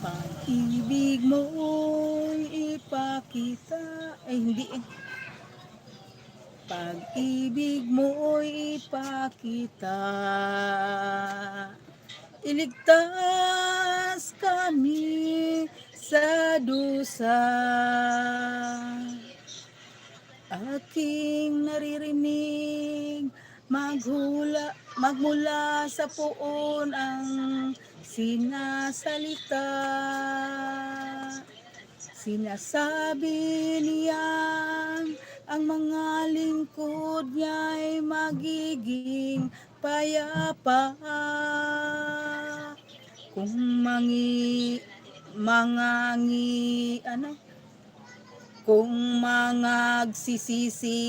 Pag-ibig mo'y ipakita. Ay hindi eh. Pag-ibig mo'y ipakita. Iligtas kami sa dusa. Aking naririnig maghula, magmula sa puon ang sinasalita Sinasabi niyang ang mga lingkod niya'y magiging payapa Kung mangi, mangangi, ano? Kung mangagsisisi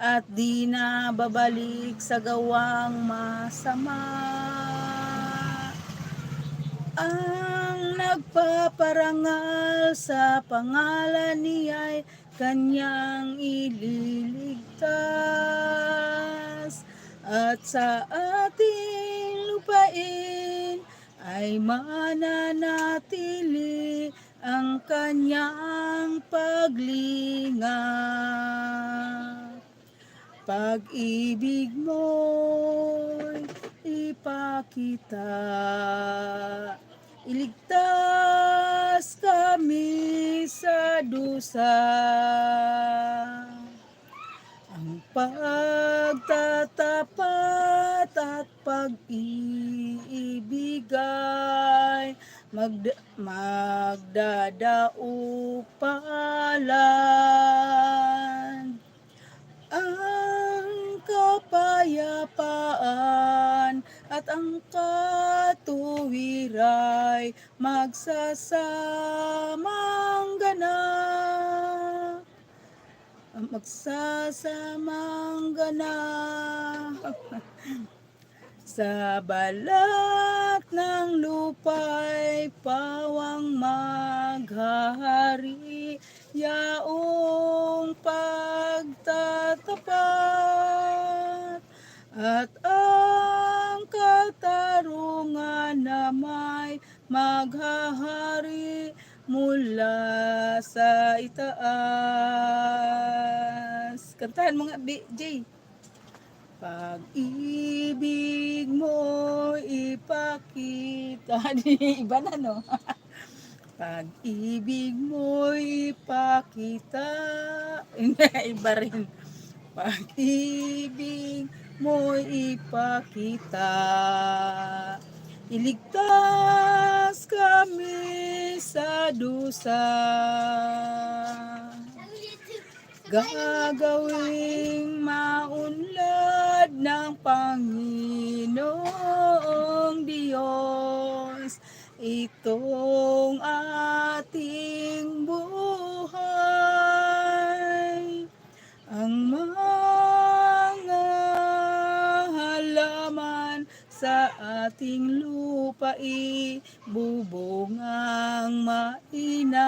at di na babalik sa gawang masama. Ang nagpaparangal sa pangalan niya'y kanyang ililigtas. At sa ating lupain ay mananatili ang kanyang paglinga pag-ibig mo'y ipakita. Iligtas kami sa dusa. Ang pagtatapat at pag-iibigay magda magdadaupalan at ang katuwiray magsasamang ganap magsasamang ganap sa balat ng lupa'y pawang maghahari yaong may maghahari mula sa itaas. Kantahan mo nga, B- Jay. Pag-ibig mo ipakita. Iba na, no? Pag-ibig mo ipakita. Iba rin. Pag-ibig mo ipakita. Iligtas sa dusa. Gagawing maunlad ng Panginoong Diyos itong sa ating lupa bubungang mainam.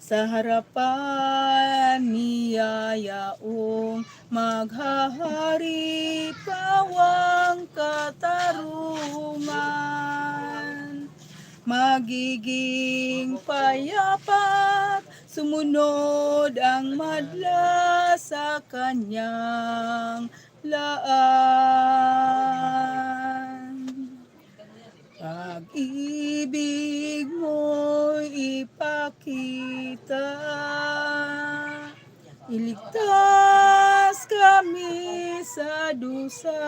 Sa harapan niya yaong maghahari pawang katarungan magiging payapat sumunod ang madla sa kanyang laan. Pag-ibig mo ipakita. Iligtas kami sa dusa.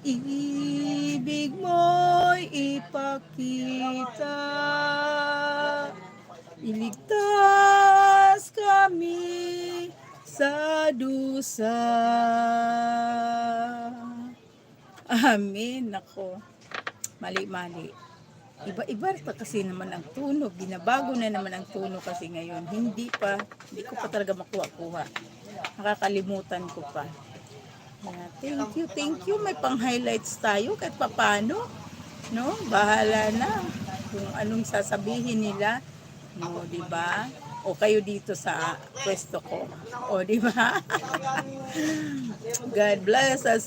Pag-ibig mo ipakita Iligtas kami sa dusa Amen. Nako. Mali-mali. Iba-iba pa kasi naman ang tunog. Binabago na naman ang tunog kasi ngayon. Hindi pa, hindi ko pa talaga makuha-kuha. Nakakalimutan ko pa. Kaya, thank you, thank you. May pang-highlights tayo kahit papano. No? Bahala na kung anong sasabihin nila. No, di ba? O kayo dito sa pwesto ko. O, di ba? God bless us